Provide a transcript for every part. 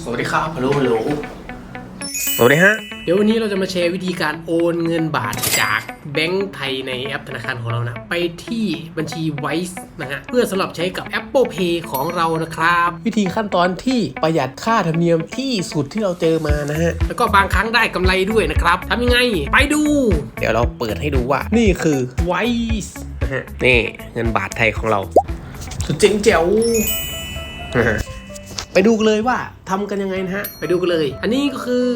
สวัสดีครับฮัลโหลฮัลโหลสวัสดีฮะ เดี๋ยววันนี้เราจะมาแชร์วิธีการโอนเงินบาทจากแบงก์ไทยในแอปธนาคารของเรานะ ไปที่บัญชี Wise นะฮะ เพื่อสำหรับใช้กับ Apple Pay ของเรานะครับ วิธีขั้นตอนที่ประหยัดค่าธรรมเนียมที่สุดที่เราเจอมานะฮะ แล้วก็บางครั้งได้กำไรด้วยนะครับทำยังไง ไปดู เดี๋ยวเราเปิดให้ดูว่า นี่คือ Wise นะฮะ นี่เงินบาทไทยของเรา สุดเจ๋งแจ๋วนะฮะไปดูกันเลยว่า ทำกันยังไงนะฮะ ไปดูกันเลย อันนี้ก็คือ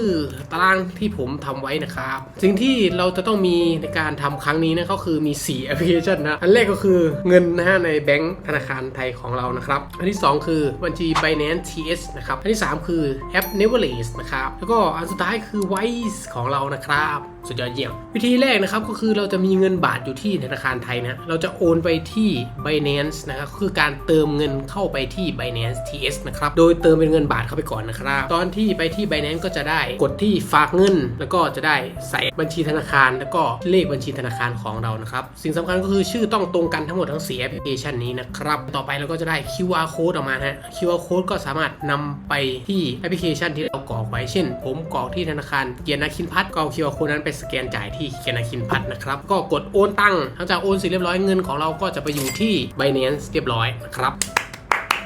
ตารางที่ผมทำไว้นะครับ สิ่งที่เราจะต้องมีในการทำครั้งนี้นะก็คือมี 4 แอปพลิเคชันนะ อันแรกก็คือเงินนะฮะในแบงก์ธนาคารไทยของเรานะครับ อันที่ 2 คือบัญชี Binance TS นะครับ อันที่ 3 คือแอป Neverless นะครับ แล้วก็อันสุดท้ายคือ Wise ของเรานะครับสุดยอดเยี่ยมวิธีแรกนะครับก็คือเราจะมีเงินบาทอยู่ที่ธนาคารไทยนะเราจะโอนไปที่ Binance นะครับคือการเติมเงินเข้าไปที่ Binance TS นะครับโดยเติมเป็นเงินบาทเข้าไปก่อนนะครับ ตอนที่ไปที่ Binance ก็จะได้กดที่ฝากเงิน แล้วก็จะได้ใส่บัญชีธนาคาร แล้วก็เลขบัญชีธนาคารของเรานะครับ สิ่งสำคัญก็คือชื่อต้องตรงกันทั้งหมดทั้ง4แอปพลิเคชันนี้นะครับ ต่อไปเราก็จะได้ QR code ออกมาฮะ QR code ก็สามารถนำไปที่แอปพลิเคชันที่เรากรอกไว้เช่น ผมกรอกที่ธนาคารเกียรตินาคินพัฒน์ก็เอา QR code นั้นไปสแกนจ่ายที่เกียรตินาคินพัฒน์นะครับก็กดโอนตังค์หลังจากโอนเสร็จเรียบร้อยเงินของเราก็จะไปอยู่ที่ Binance เรียบร้อยนะครับ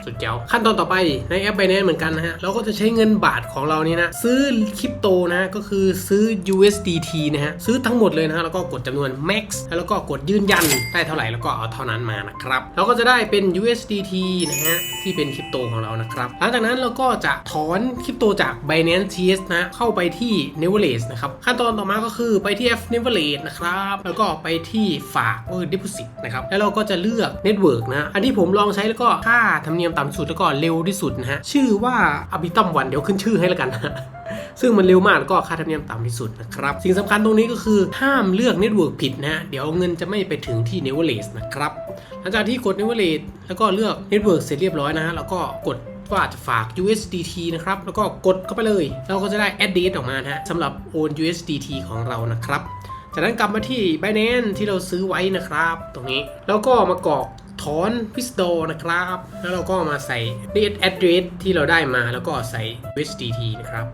สุดเจ๋วขั้นตอนต่อไปในแอป Binance เหมือนกันนะฮะ เราก็จะใช้เงินบาทของเรานี่นะ ซื้อคริปโตนะก็คือซื้อ USDT นะฮะ ซื้อทั้งหมดเลยนะฮะ แล้วก็กดจำนวน max แล้วก็กดยืนยันได้เท่าไหร่แล้วก็เอาเท่านั้นมานะครับเราก็จะได้เป็น USDT นะฮะ ที่เป็นคริปโตของเรานะครับหลังจากนั้นเราก็จะถอนคริปโตจาก Binance TS นะเข้าไปที่ Neverless นะครับขั้นตอนต่อมาก็คือไปที่ F Neverless นะครับแล้วก็ไปที่ฝากเออ deposit นะครับแล้วเราก็จะเลือก Network นะอันที่ผมลองใช้แล้วก็ค่าธรรมเนียมต่ำสุดแล้วก็เร็วที่สุดนะฮะชื่อว่า a b i t u m One เดี๋ยวขึ้นชื่อให้แล้วกันนะซึ่งมันเร็วมากแล้วก็ค่าธรรมเนียมต่ำที่สุดนะครับ สิ่งสำคัญตรงนี้ก็คือห้ามเลือกเน็ตเวิร์กผิดนะฮะเดี๋ยวเงินจะไม่ไปถึงที่ n e v e r l a s e นะครับ หลังจากที่กด n e v e r l a s e แล้วก็เลือกเน็ตเวิร์กเสร็จเรียบร้อยนะฮะแล้วก็กดว่าจะฝาก USDT นะครับ แล้วก็กดเข้าไปเลย เราก็จะได้ address ออกมาฮะสำหรับโอน USDT ของเรานะครับ จากนั้นกลับมาที่ Binance ที่เราซื้อไว้นะครับ ตรงนี้ แล้วก็มากรอก ถอนพิสโตนะครับ แล้วเราก็มาใส่ date address ที่เราได้มาแล้วก็ใส่ USDT นะครับ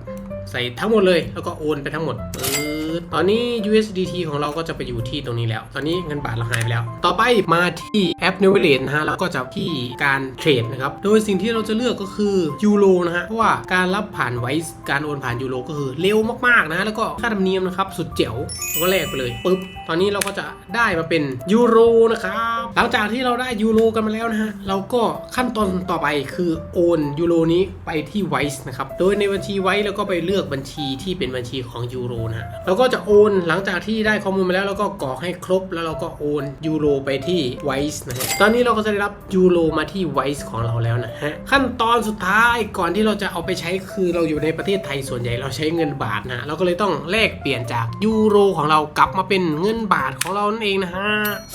ใส่ทั้งหมดเลยแล้วก็โอนไปทั้งหมดปื๊ ดตอนนี้ USDT ของเราก็จะไปอยู่ที่ตรงนี้แล้ว ตอนนี้เงินบาทเราหายไปแล้ว ต่อไปมาที่แอป n e w a l e t นะฮะแล้วก็จะที่การเทรดนะครับ โดยสิ่งที่เราจะเลือกก็คือยูโรนะฮะ เพราะว่าการรับผ่านไวซ์การโอนผ่านยูโรก็คือเร็วมากๆนะแล้วก็ค่าธรรมเนียมนะครับสุดเจ๋วเราก็แลกไปเลยปึ๊บตอนนี้เราก็จะได้มาเป็นยูโรนะครับหลังจากที่เราได้ยูโรกันมาแล้วนะฮะเราก็ขั้นตอนต่อไปคือโอนยูโรนี้ไปที่ไวซ์นะครับโดยในบัญชีไวซ์แล้วก็ไปเลือกบัญชีที่เป็นบัญชีของยูโรนะฮะเราก็จะโอนหลังจากที่ได้ข้อมูลมาแล้วเราก็กรอกให้ครบแล้วเราก็โอนยูโรไปที่ไวซ์นะฮะตอนนี้เราก็จะได้รับยูโรมาที่ไวซ์ของเราแล้วนะฮะขั้นตอนสุดท้ายก่อนที่เราจะเอาไปใช้คือเราอยู่ในประเทศไทยส่วนใหญ่เราใช้เงินบาทนะเราก็เลยต้องแลกเปลี่ยนจากยูโรของเรากลับมาเป็นเงินบาทของเรานั่นเองนะฮะ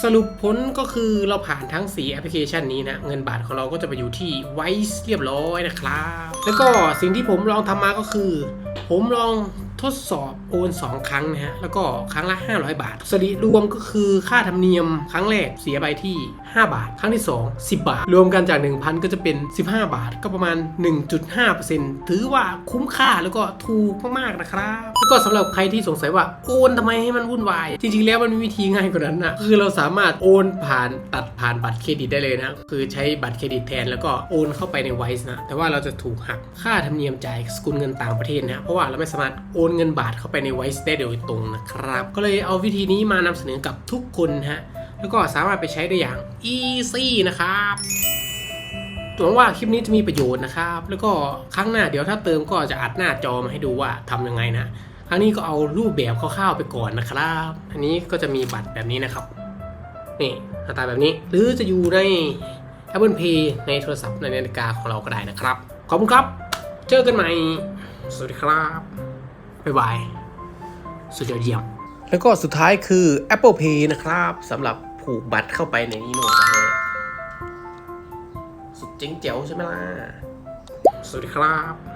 สรุปผลก็คือเราผ่านทั้ง 4 แอปพลิเคชันนี้นะเงินบาทของเราก็จะไปอยู่ที่ไวซ์เรียบร้อยนะครับ แล้วก็สิ่งที่ผมลองทำมาก็คือ ผมลอง ทดสอบโอน 2 ครั้งนะฮะ แล้วก็ครั้งละ 500 บาท สริรวมก็คือค่าธรรมเนียมครั้งแรกเสียไปที่ 5 บาท ครั้งที่ 2 10 บาท รวมกันจาก 1,000 ก็จะเป็น 15 บาท ก็ประมาณ 1.5%ถือว่าคุ้มค่าแล้วก็ถูกมากๆนะครับ แล้วก็สำหรับใครที่สงสัยว่าโอนทำไมให้มันวุ่นวาย จริงๆแล้วมันมีวิธีง่ายกว่านั้นนะ คือเราสามารถโอนผ่านตัดผ่านบัตรเครดิตได้เลยนะ คือใช้บัตรเครดิตแทนแล้วก็โอนเข้าไปในไวซ์นะ แต่ว่าเราจะถูกหักค่าธรรมเนียมจ่ายสกุลเงินต่างประเทศนะ เพราะว่าเราไม่สามารถโอนเงินบาทเข้าไปในไวซ์ได้โดยตรงนะครับ ก็เลยเอาวิธีนี้มานำเสนอกับทุกคนฮะ แล้วก็สามารถไปใช้ได้อย่าง easy นะครับหวังว่าคลิปนี้จะมีประโยชน์นะครับ แล้วก็ครั้งหน้าเดี๋ยวถ้าเติมก็จะอัดหน้าจอมาให้ดูว่าทำยังไงนะ ครั้งนี้ก็เอารูปแบบคร่าวๆไปก่อนนะครับ อันนี้ก็จะมีบัตรแบบนี้นะครับ นี่หน้าตาแบบนี้ หรือจะอยู่ใน Apple Pay ในโทรศัพท์ในนาฬิกาของเราก็ได้นะครับ ขอบคุณครับ เจอกันใหม่ สวัสดีครับ บ๊ายบาย สุดยอดเยี่ยม แล้วก็สุดท้ายคือ Apple Pay นะครับสำหรับผูกบัตรเข้าไปในนี้โน่นนะฮะสุดเจ๋งเจ๋วใช่ไหมล่ะ สวัสดีครับ